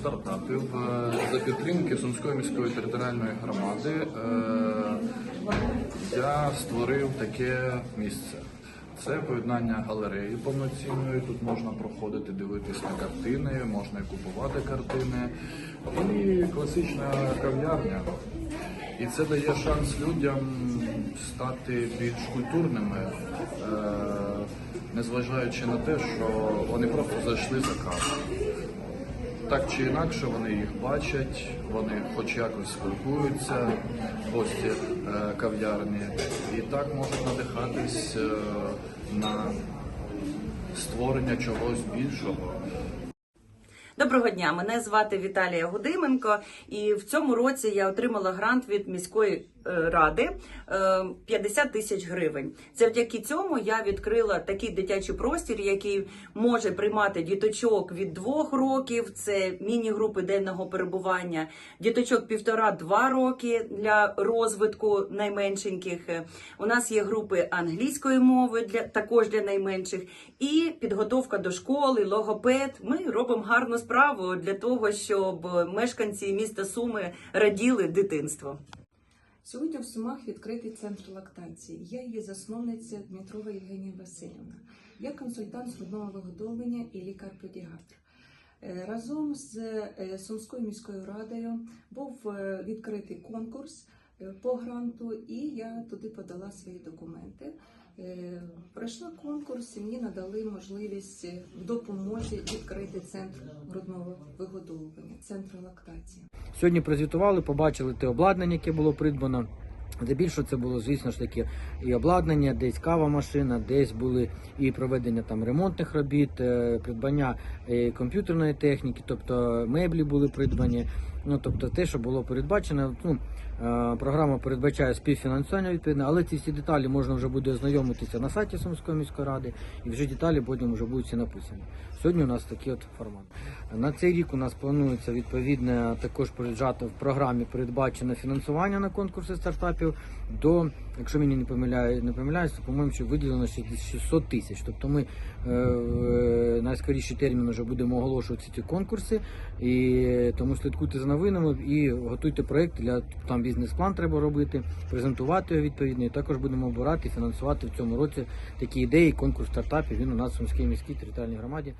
стартапів е, за підтримки Сумської міської територіальної громади. е, Я створив таке місце. Це поєднання галереї повноцінної. Тут можна проходити, дивитись на картини, можна і купувати картини, і класична кав'ярня. І це дає шанс людям стати більш культурними, е, незважаючи на те, що вони просто зайшли за каву. Так чи інакше вони їх бачать, вони хоч якось спілкуються, гості е, кав'ярні, і так можуть надихатись е, на створення чогось більшого. Доброго дня, мене звати Віталія Гудименко, і в цьому році я отримала грант від міської ради е, 50 тисяч гривень. Завдяки цьому я відкрила такий дитячий простір, який може приймати діточок від двох років. Це міні-групи денного перебування, діточок півтора-два роки для розвитку найменшеньких. Е, У нас є групи англійської мови для також для найменших, і підготовка до школи, логопед. Ми робимо гарну справу для того, щоб мешканці міста Суми раділи дитинство. Сьогодні в Сумах відкритий центр лактації. Я її засновниця Дмитрова Євгенія Васильівна. Я консультант з грудного вигодовлення і лікар-педіатр. Е, Разом з е, Сумською міською радою був е, відкритий конкурс по гранту, і я туди подала свої документи. Е, Пройшла конкурс, і мені надали можливість в допомозі відкрити центр грудного вигодовування, центр лактації. Сьогодні прозвітували, побачили те обладнання, яке було придбано. Здебільшого це було, звісно ж таки, і обладнання, десь кава машина, десь були і проведення там ремонтних робіт, е, придбання е, комп'ютерної техніки, тобто меблі були придбані. Ну тобто те, що було передбачено. Ну, е, програма передбачає співфінансування відповідно, але ці всі деталі можна вже буде ознайомитися на сайті Сумської міської ради, і вже деталі потім вже будуть всі написані. Сьогодні у нас такий от формат. На цей рік у нас планується відповідно також приїжджати в програмі передбачено фінансування на конкурси стартапів до, якщо мені не помиляю, не помиляюсь, то по-моєму що виділено ще 600 тисяч. Тобто ми е, найскоріший термін вже будемо оголошувати ці конкурси, і тому слідкуйте за новинами і готуйте проект для там бізнес-план треба робити, презентувати його відповідно. І також будемо обирати фінансувати в цьому році такі ідеї. Конкурс стартапів. Він у нас в Сумській міській територіальній громаді.